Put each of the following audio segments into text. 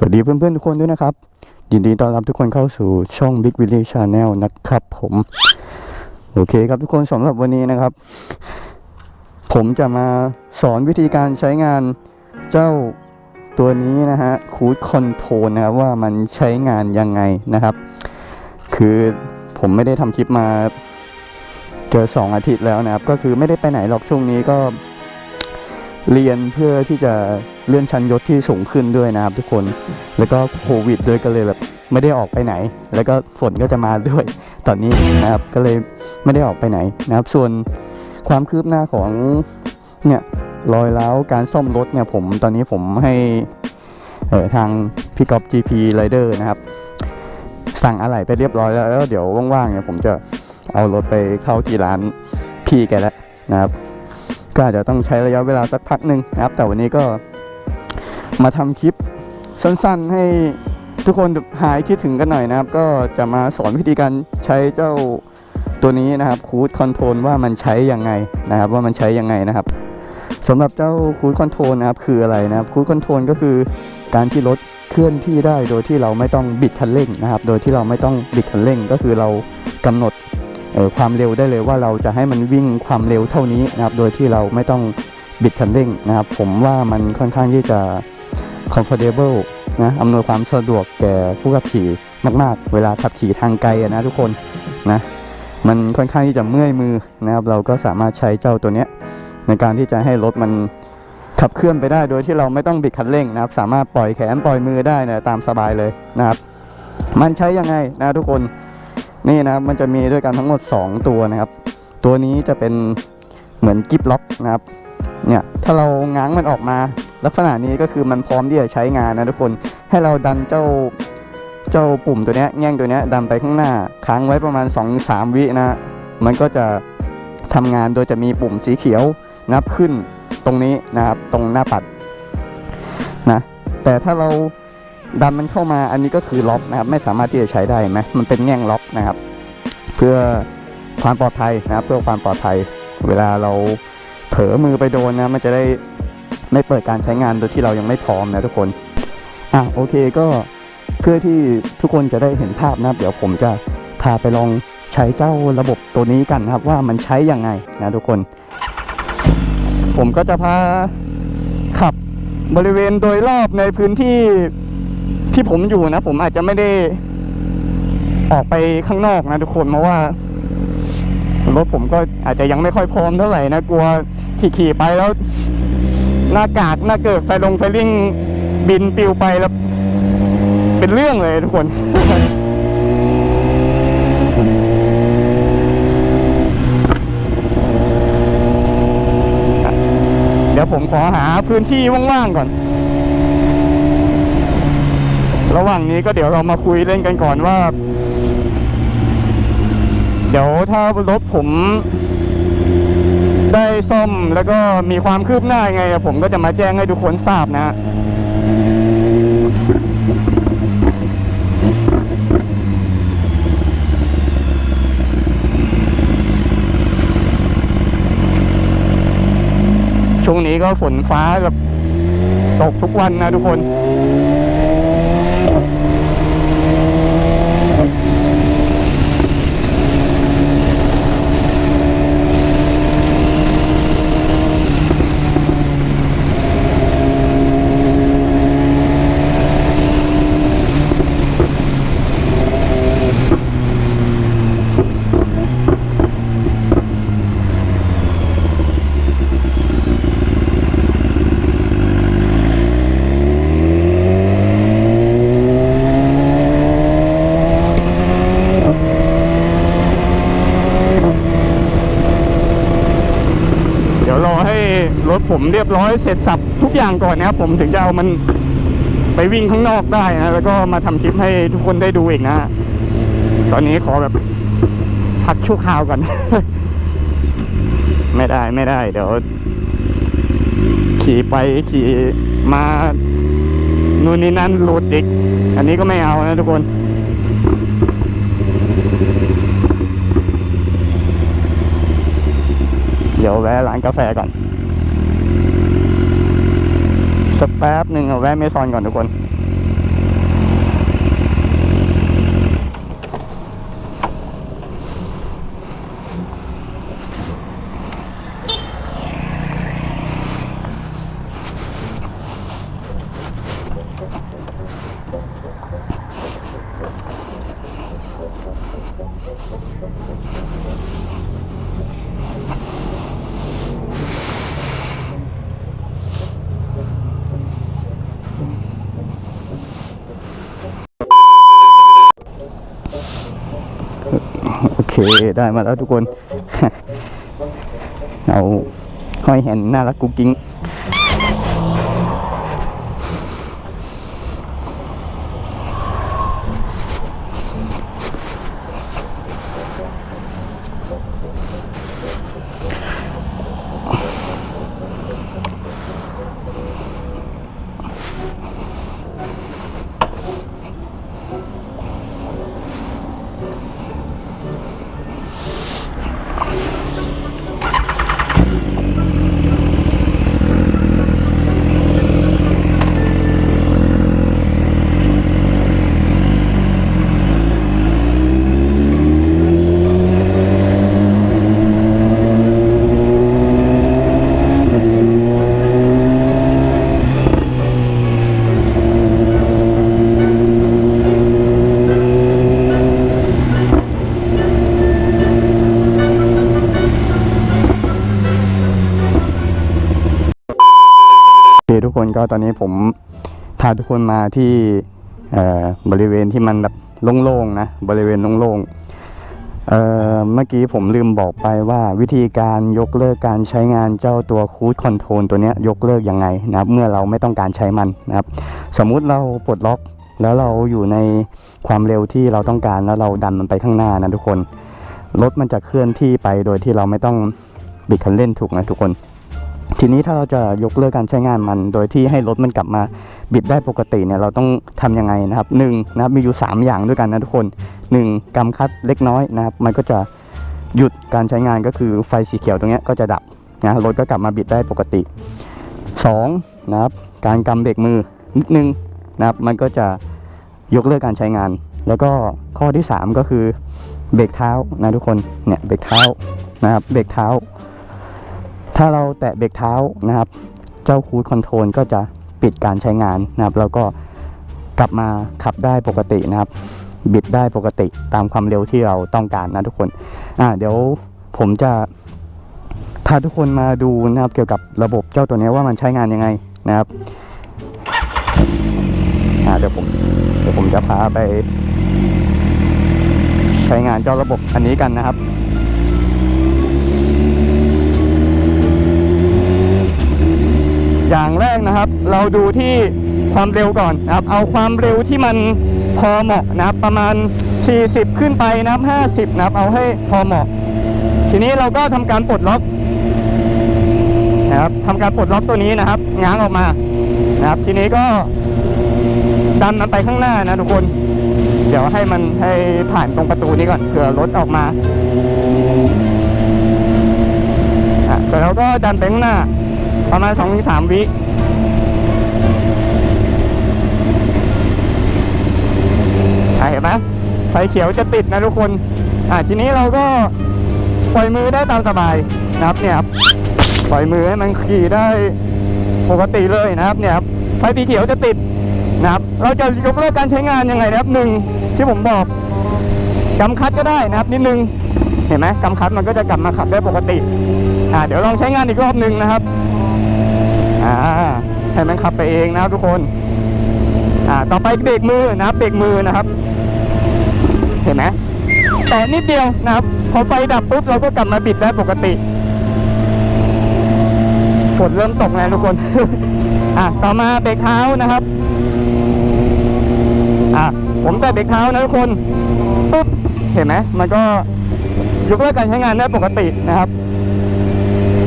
สวัสดีเพื่อนๆทุกคนด้วยนะครับ ยินดีต้อนรับทุกคนเข้าสู่ช่อง Big Village Channel นะครับผม โอเคครับทุกคนสำหรับวันนี้นะครับ ผมจะมาสอนวิธีการใช้งานเจ้าตัวนี้นะฮะคูดคอนโทรนะครับว่ามันใช้งานยังไงนะครับ คือผมไม่ได้ทำคลิปมาเจอสองอาทิตย์แล้วนะครับ ก็คือไม่ได้ไปไหนหรอกช่วงนี้ก็ เรียนเพื่อที่จะเลื่อนชั้นยศที่สูงขึ้นด้วยนะครับทุกคน แล้วก็โควิดด้วยก็เลยแบบไม่ได้ออกไปไหน แล้วก็ฝนก็จะมาด้วยตอนนี้นะครับ ก็เลยไม่ได้ออกไปไหนนะครับ ส่วนความคืบหน้าของเนี่ยรอยร้าวการซ่อมรถเนี่ยผมตอนนี้ผมให้เออทางพี่กอล์ฟ GP Rider นะครับ สั่งอะไหล่ไปเรียบร้อยแล้วแล้วเดี๋ยวว่างๆเนี่ยผมจะเอารถไปเข้าที่ร้านพี่แกแล้วนะครับ ก็อาจจะต้องใช้ระยะเวลาสักพักหนึ่งนะครับ แต่วันนี้ก็มาทำคลิปสั้นๆให้ทุกคนหายคิดถึงกันหน่อยนะครับ ก็จะมาสอนวิธีการใช้เจ้าตัวนี้นะครับคูดคอนโทรลว่ามันใช้ยังไงนะครับ ว่ามันใช้ยังไงนะครับสำหรับเจ้าคูดคอนโทรลนะครับคืออะไรนะครับคูดคอนโทรลก็คือการที่รถเคลื่อนที่ได้โดยที่เราไม่ต้องบิดคันเร่งนะครับ โดยที่เราไม่ต้องบิดคันเร่งก็คือเรากำหนด ความเร็วได้เลยว่าเราจะให้มันวิ่งความเร็วเท่านี้นะครับ โดยที่เราไม่ต้องบิดคันเร่งนะครับ ผมว่ามันค่อนข้างที่จะ comfortable นะอำนวยความสะดวกแก่ผู้ขับขี่มาก ๆ เวลาขับขี่ทางไกลนะทุกคนนะมันค่อนข้างที่จะเมื่อยมือนะครับ เราก็สามารถใช้เจ้าตัวเนี้ยในการที่จะให้รถมันขับเคลื่อนไปได้โดยที่เราไม่ต้องบิดคันเร่งนะครับ สามารถปล่อยแขนปล่อยมือได้นะตามสบายเลยนะครับ มันใช้ยังไงนะทุกคน นี่นะครับมันจะมีด้วยกันทั้งหมด 2 ตัวนะครับ ตัวนี้จะเป็นเหมือนกิฟล็อกนะครับเนี่ยถ้าเราง้างมันออกมา ลักษณะนี้ก็คือมันพร้อมที่จะใช้งานนะทุกคนให้เราดันเจ้าเจ้าปุ่มตัวนี้แง่งตัวนี้ดันไปข้างหน้าค้างไว้ประมาณ 2-3 วินะมันก็จะทำงานโดยจะมีปุ่มสีเขียวนับขึ้นตรงนี้นะครับตรงหน้าปัดนะแต่ถ้าเรา ดันมันเข้ามาอันนี้ก็คือล็อกนะครับ ไม่สามารถที่จะใช้ได้ไหมมันเป็นแง่งล็อกนะครับ เพื่อความปลอดภัยนะครับ เพื่อความปลอดภัย เวลาเราเผลอมือไปโดนนะ มันจะได้ไม่เปิดการใช้งานโดยที่เรายังไม่พร้อมนะทุกคนอะโอเคก็เพื่อที่ทุกคนจะได้เห็นภาพนะเดี๋ยวผมจะพาไปลองใช้เจ้าระบบตัวนี้กันนะครับว่ามันใช้ยังไงนะทุกคน ผมก็จะพาขับบริเวณโดยรอบในพื้นที่ ที่ผมอยู่นะ ผมอาจจะไม่ได้ออกไปข้างนอกนะทุกคนเพราะว่ารถผมก็อาจจะยังไม่ค่อยพร้อมเท่าไหร่นะกลัวขี่ๆไปแล้ว หน้ากากหน้าเกิดไฟลงไฟลิ่งบินปิวไปแล้ว เป็นเรื่องเลยทุกคนเดี๋ยวผมขอหาพื้นที่ว่างๆก่อน ระหว่างนี้ก็เดี๋ยวเรามาคุยเล่นกันก่อนว่า เดี๋ยวถ้ารถผมได้ซ่อมแล้วก็มีความคืบหน้ายังไง ผมก็จะมาแจ้งให้ทุกคนทราบนะช่วงนี้ก็ฝนฟ้าแบบตกทุกวันนะทุกคน ผมเรียบร้อยเสร็จสับทุกอย่างก่อนนะครับผมถึงจะเอามันไปวิ่งข้างนอกได้นะแล้วก็มาทำคลิปให้ทุกคนได้ดูอีกนะตอนนี้ขอแบบพักชั่วคราวก่อน ไม่ได้ไม่ได้เดี๋ยว ขี่ไปขี่มานู่นนี่นั่นหลุดอีก อันนี้ก็ไม่เอานะทุกคน เดี๋ยวแวะร้านกาแฟก่อน สักแป๊บหนึ่งเอาแวะเมซอนก่อนทุกคน ได้มาแล้วทุกคน เอาห้อยแหนน่ารักกุ๊กกิ้ง คทุกคนก็ตอนนี้ผมพาทุกคนมาที่บริเวณที่มันแบบโล่งๆนะบริเวณโล่งๆเเมื่อกี้ผมลืมบอกไปว่าวิธีการยกเลิกการใช้งานเจ้าตัวคูดคอนโทรลตัวนี้ยยกเลิกยังไงนะครับเมื่อเราไม่ต้องการใช้มันนะครับ สมมุติเราปลดล็อกแล้วเราอยู่ในความเร็วที่เราต้องการแล้วเราดันมันไปข้างหน้านะทุกคนรถมันจะเคลื่อนที่ไปโดยที่เราไม่ต้องบิดคันเร่งถูกนะทุกคน ทีนี้ถ้าเราจะยกเลิกการใช้งานมัน โดยที่ให้รถมันกลับมาบิดได้ปกติเนี่ยเราต้องทำยังไงนะครับหนึ่งนะครับมีอยู่ 3 อย่างด้วยกันนะทุกคน 1. กำคัดเล็กน้อยนะครับ มันก็จะหยุดการใช้งานก็คือไฟสีเขียวตรงนี้ก็จะดับนะรถก็กลับมาบิดได้ปกติ 2. นะครับการกำเบรกมือนิดนึงนะครับมันก็จะยกเลิกการใช้งาน แล้วก็ข้อที่ 3 ก็คือเบรกเท้านะทุกคนเนี่ยเบรกเท้านะครับเบรกเท้า ถ้าเราแตะเบรกเท้านะครับ เจ้าคูดคอนโทรลก็จะปิดการใช้งานนะครับ แล้วก็กลับมาขับได้ปกตินะครับ บิดได้ปกติตามความเร็วที่เราต้องการนะทุกคนอ่าเดี๋ยวผมจะพาทุกคนมาดูนะครับเกี่ยวกับระบบเจ้าตัวนี้ว่ามันใช้งานยังไงนะครับเดี๋ยวผมเดี๋ยวผมจะพาไป ใช้งานเจ้าระบบอันนี้กันนะครับ อย่างแรกนะครับ เราดูที่ความเร็วก่อนนะครับ เอาความเร็วที่มันพอเหมาะนะครับ ประมาณ 40 ขึ้นไปนะครับ 50 นะครับ เอาให้พอเหมาะ ทีนี้เราก็ทำการปลดล็อกนะครับทำการปลดล็อกตัวนี้นะครับง้างออกมานะครับ ทีนี้ก็ดันมันไปข้างหน้านะทุกคน เดี๋ยวให้มันให้ผ่านตรงประตูนี้ก่อนเผื่อรถออกมาอะเสร็จแล้วก็ดันไปข้างหน้า ประมาณ2อถึงสามวิอะเห็นไหมไฟเขียวจะติดนะทุกคน อะทีนี้เราก็ปล่อยมือได้ตามสบายนะครับเนี่ยครับปล่อยมือให้มันขี่ได้ปกติเลยนะครับเนี่ยครับไฟสีเขียวจะติดนะครับ เราจะยกเลิกการใช้งานยังไงนะครับหนึ่งที่ผมบอกกำคัดก็ได้นะครับนิดนึงเห็นไหมกำคัดมันก็จะกลับมาขับได้ปกติอ่าเดี๋ยวลองใช้งานอีกรอบหนึ่งนะครับ อ่าให้มันขับไปเองนะครับทุกคนอ่าต่อไปเบรกมือนะครับเบรกมือนะครับ เห็นไหมแต่นิดเดียวนะครับ พอไฟดับปุ๊บเราก็กลับมาบิดได้ปกติฝนเริ่มตกแล้วทุกคนอะต่อมาเบรกเท้านะครับอะผมแต่เบรกเท้านะทุกคนปุ๊บเห็นไหมมันก็ยกเลิกการใช้งานได้ปกตินะครับ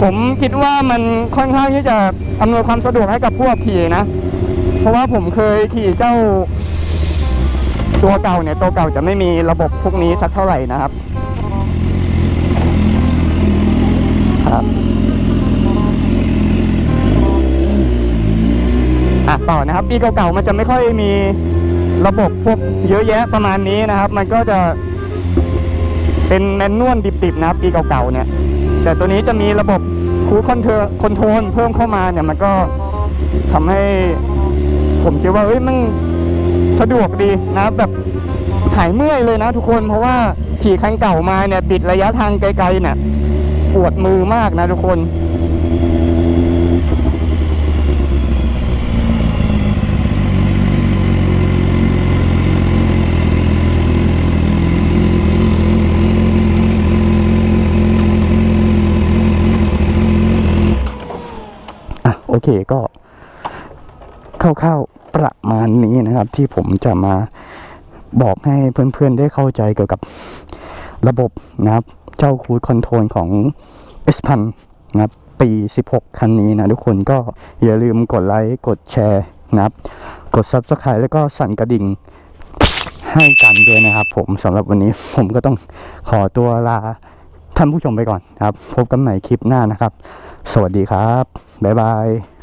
ผมคิดว่ามันค่อนข้างที่จะอำนวยความสะดวกให้กับผู้ขับขี่นะ เพราะว่าผมเคยขี่เจ้า ตัวเก่าเนี่ยตัวเก่าจะไม่มีระบบพวกนี้สักเท่าไหร่นะครับ ครับอะต่อนะครับปีเก่าๆมันจะไม่ค่อยมีระบบพวกเยอะแยะประมาณนี้นะครับ มันก็จะเป็นแมนนวลดิบๆนะครับปีเก่าๆเนี่ย แต่ตัวนี้จะมีระบบคูคอนเทอร์คอนโทรลเพิ่มเข้ามาเนี่ยมันก็ทำให้ผมคิดว่าเอ้ยมันสะดวกดีนะแบบหายเมื่อยเลยนะทุกคนเพราะว่าขี่คันเก่ามาเนี่ยบิดระยะทางไกลๆเนี่ยปวดมือมากนะทุกคน เคก็คร่าวๆประมาณนี้นะครับ ที่ผมจะมาบอกให้เพื่อนๆได้เข้าใจเกี่ยวกับระบบนะครับ เจ้าคูดคอนโทรลของ S พันนะครับ ปี 16 คันนี้นะ ทุกคนก็อย่าลืมกดไลค์กดแชร์นะครับ กด Subscribe แล้วก็สั่นกระดิ่งให้กันด้วยนะครับ ผมสำหรับวันนี้ผมก็ต้องขอตัวลาท่านผู้ชมไปก่อนนะครับ พบกันใหม่คลิปหน้านะครับ สวัสดีครับ บ๊ายบาย